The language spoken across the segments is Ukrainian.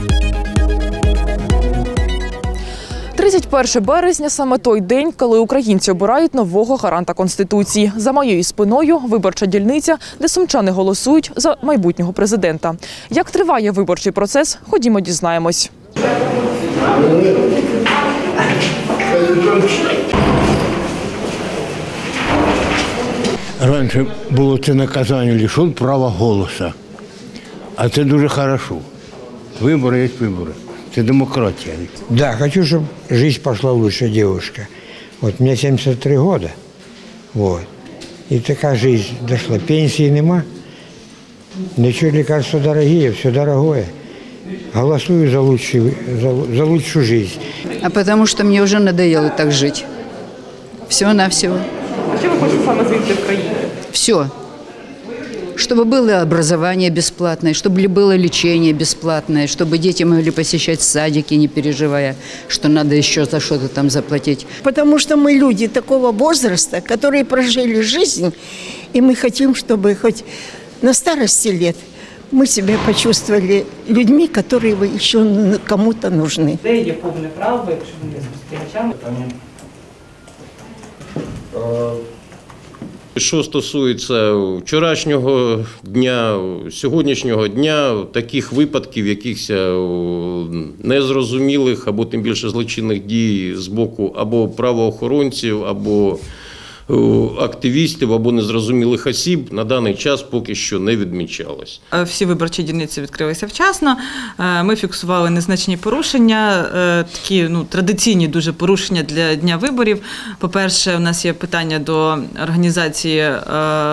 – 31 березня саме той день, коли українці обирають нового гаранта конституції. За моєю спиною виборча дільниця, де сумчани голосують за майбутнього президента. Як триває виборчий процес? Ходімо, дізнаємось. Раніше було це наказання лишен права голосу. А це дуже хорошо. Вибори є вибори. Це демократія. Да, хочу, чтобы жизнь пошла лучше, девушка. Вот мне 73 года. Вот. И такая жизнь дошла. Пенсии нема. Ничего, лекарства дорогие, все дорогое. Голосую за, лучший, за, за лучшую жизнь. А потому что мне уже надоело так жить. Всего-навсего. А що ви хочете саме звідти в країні? Все. Чтобы было образование бесплатное, чтобы было лечение бесплатное, чтобы дети могли посещать садики, не переживая, что надо еще за что-то там заплатить. Потому что мы люди такого возраста, которые прожили жизнь, и мы хотим, чтобы хоть на старости лет мы себя почувствовали людьми, которые еще кому-то нужны. Повне право, якщо ви не спостерігачами? Що стосується вчорашнього дня, сьогоднішнього дня, таких випадків, якихось е, незрозумілих або тим більше злочинних дій з боку або правоохоронців, або активістів, або незрозумілих осіб на даний час поки що не відмічалось. Е, Всі виборчі дільниці відкрилися вчасно. Е, Ми фіксували незначні порушення, е, такі ну традиційні дуже порушення для дня виборів. По-перше, у нас є питання до організації е,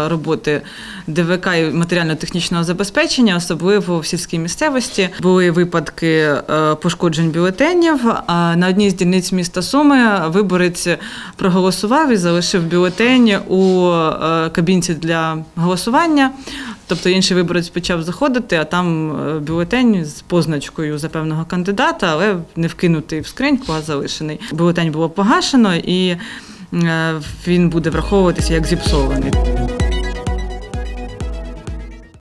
роботи ДВК і матеріально-технічного забезпечення, особливо в сільській місцевості. Були випадки е, пошкоджень бюлетенів. На одній з дільниць міста Суми виборець проголосував і залишив бюлетень у е, кабінці для голосування. Тобто інший виборець почав заходити, а там е, бюлетень з позначкою за певного кандидата, але не вкинутий в скриньку, а залишений. Бюлетень було погашено і е, він буде враховуватися як зіпсований.